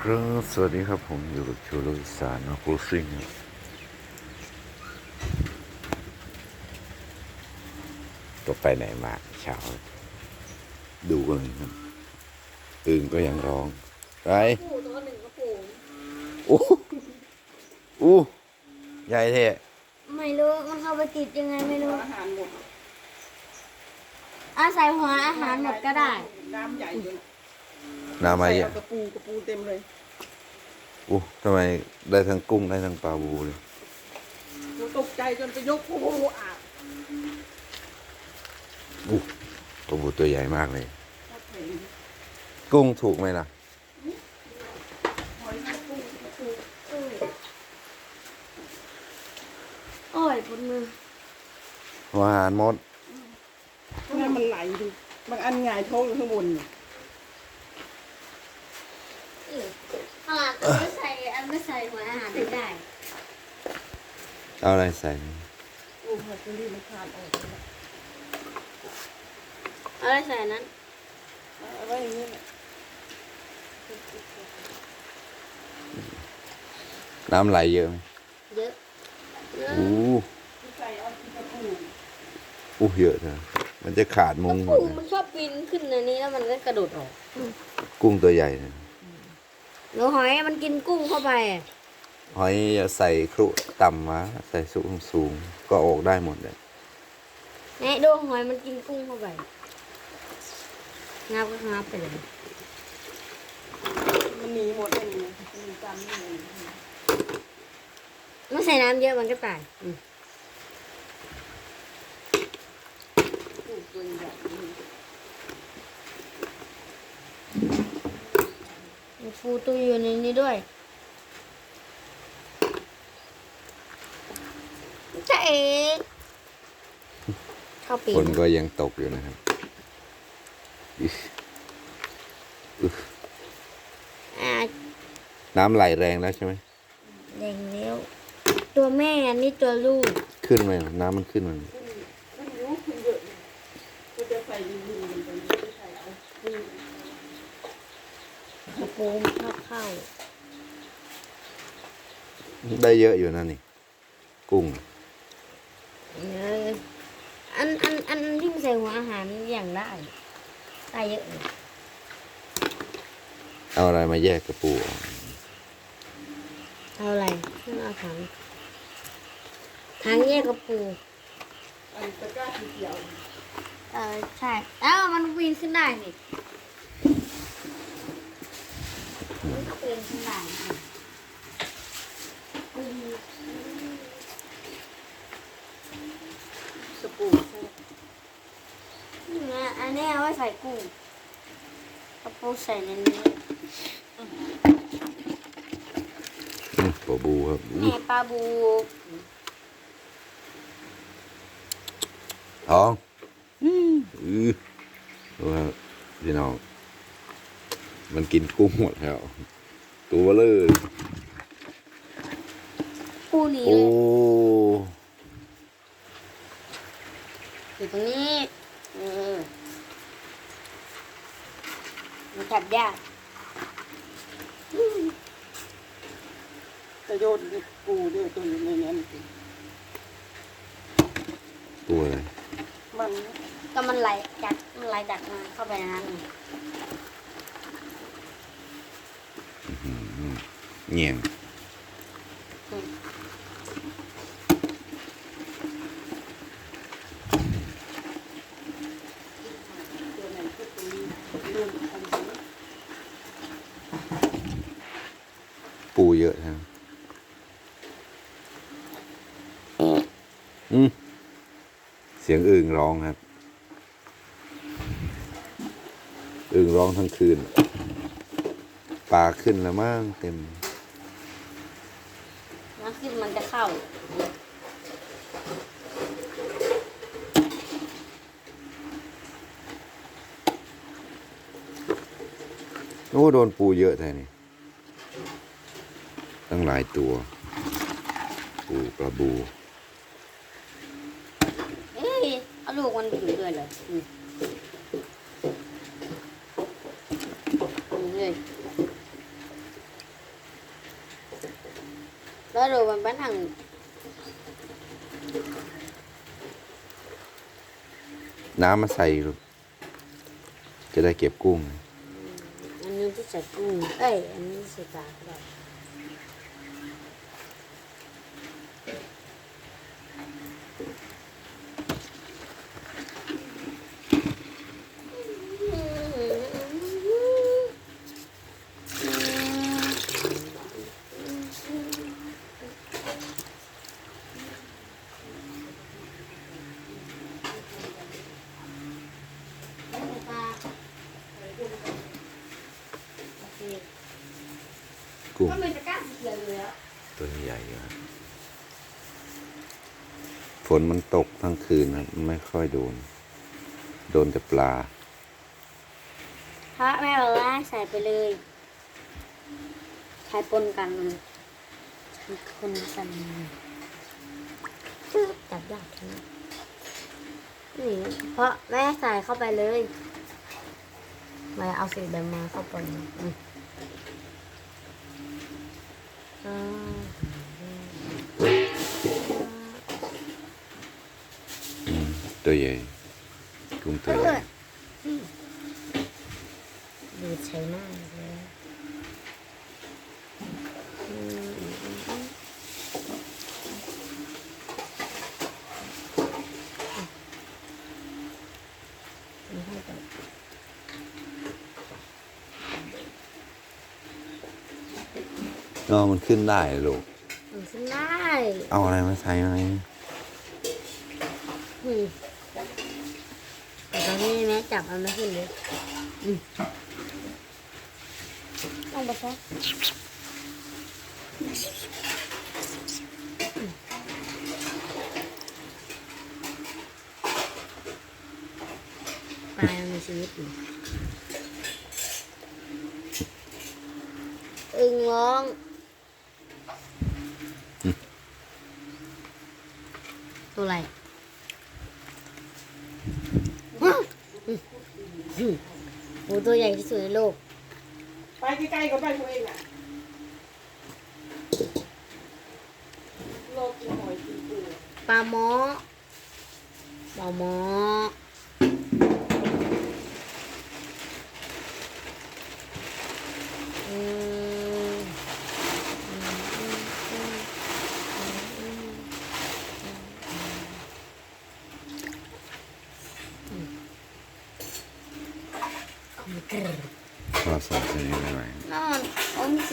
ครับสวัสดีครับผมอยู่กับชูโรอีสานนะคูซิ่งครับก็ไปไหนมาเช้า ดูกันเลยครับอึ่งก็ยังร้องไรปูตัวหนึ่งก็ปูอู้อู้ใหญ่เท่ไม่รู้ มันเข้าไปติดยังไงไม่รู้ อาหารหมดอาศัยหัวอาหารหมดก็ได้น้ำใหญ่เลย น้ำมาใส่เยเอาอะกระปูกระปูเต็มเลยอู้ทำไมได้ทั้งกุ้งได้ทั้งปลาบูเลยกูตกใจจนไปยกปูอาบอู้ปลาบูตัวใหญ่มากเลยก็เห็นกุ้งถูกไหมล่ะหอยนางรมกระปูโอ้ยปวดมือหัวอาหารมดนั่นมันไหลดิบางอันหงายท้องอยู่ข้างบนเนี่ย ขนาดอันไม่ใส่อันไม่ใส่หัวอาหารไม่ได้ เอาอะไรใส่โอ้โหจะรีบมันคลานออกเลยเอาอะไรใส่นั้นเอาไว้อย่างนี้แหละน้ำไหลเยอะไหมเยอะเยอะอู้ใส่เอาที่กระปูอู้เยอะเถอะมันจะขาดมุงหมดปูเลยมันชอบปีนขึ้นในนี้แล้วมันก็กระโดดออก กุ้งตัวใหญ่นะหนูหอยมันกินกุ้งเข้าไป หอยจะใส่ครุต่ำมาใส่สูงสูงก็ออกได้หมดเลยเนี่ยดูหอยมันกินกุ้งเข้าไปงับก็งับไปเลยมันหนีหมดเลยนี่มันจำนี่เลยไม่ใส่น้ำเยอะมันก็ตายอืมปูตัวใหญ่นี่มีฟูตัวอยู่ในนี้ด้วย จ้าเอ๋เข้าปีฝนนก็ยังตกอยู่นะครับอิ๊ยอึ๊ยอ่าน้ำไหลแรงแล้วใช่ไหมแดงเลี้ยวตัวแม่อันนี้ตัวลูก ขึ้นไหมน้ำมันขึ้นมันไม่รู้มันเยอะเลยก็จะใส่ดินๆมันไปไม่ใส่เอาปูกระโปรงเข้าเข้าได้เยอะอยู่นะนี่ กุ้งเอออันอันอันที่มันใส่หัวอาหารอย่างได้ได้เยอะเลยเอาอะไรมาแยกกระปูออกเอาอะไรขึ้นเอาถังถังแยกกระปูอันตะกร้าสีเขียวเออใช่แล้วมันปีนขึ้นได้นี่มันก็ปีนขึ้นได้นี่ปีน กระปู นี่นะ อันนี้เอาไว้ใส่กุ้งกระปูใส่ในนี้อืมปลาบูครับอู้แม่ปลาบูท้องอือดูครับพี่น้อง มันกินกุ้งหมดแล้ว ตัวเลยปูหนีโอ้เลยอยู่ตรงนี้เออ มันจับยากจะโยนปูด้วยตัวอยู่ในนั้นสิตัวอะไรมันก็มันไหลจากมันไหลจากมาเข้าไปในนั้นเงียง อืม ตัวไหนก็ตัวนี้เรื่องทำสิ ปูเยอะครับอืมเสียงอึ่งร้องครับอึ่งร้องทั้งคืน ปลาขึ้นแล้วมั่งเต็มน้ำขึ้นมันจะเข้า โอ้โดนปูเยอะแท้นี่ ตั้งหลายตัว ปูปลาบูเอ้ยเอาลูกมันอยู่ด้วยเลยอืมอยู่ด้วยแล้วดูมันเป็นทางน้ำมาใส่ลูกจะได้เก็บกุ้ง อันนี้ที่ใส่กุ้งเอ้ย อันนี้ที่ใส่ปลาก็ได้ กุ้งก็เป็นตะกร้าสีเขียวอยู่แล้วตัวใหญ่อยู่ครับฝนมันตกทั้งคืนครับไม่ค่อยโดน โดนแต่ปลาพระแม่บอกว่าใส่ไปเลยใช้ปนกันใช้คนกันจึ๊บจับยากทีนี่เพราะแม่ใส่เข้าไปเลยมาเอาสีดำมาเข้าไปอืม มตัวใหญ่กุ้งตัวใหญ่ดูใช้หน้าเลยอืมอืมอืมอืมอืมให้ก่อนก็มันขึ้นได้ลูก มันขึ้นได้ เอาอะไรมาใส่ไหมอืม แต่ตอนนี้แม่จับมันไม่ขึ้นเลยอืมต้องไปซะปลายังมีชีวิตอยู่อึงร้องตัวอะไรอ้ หมูตัวใหญ่ที่สุดในโลก ไปใกล้ๆกับบ้านตัวเองอะโลกหอยกินปูปลาหมอปลาหมอ อืมกรึ๊ดพอใ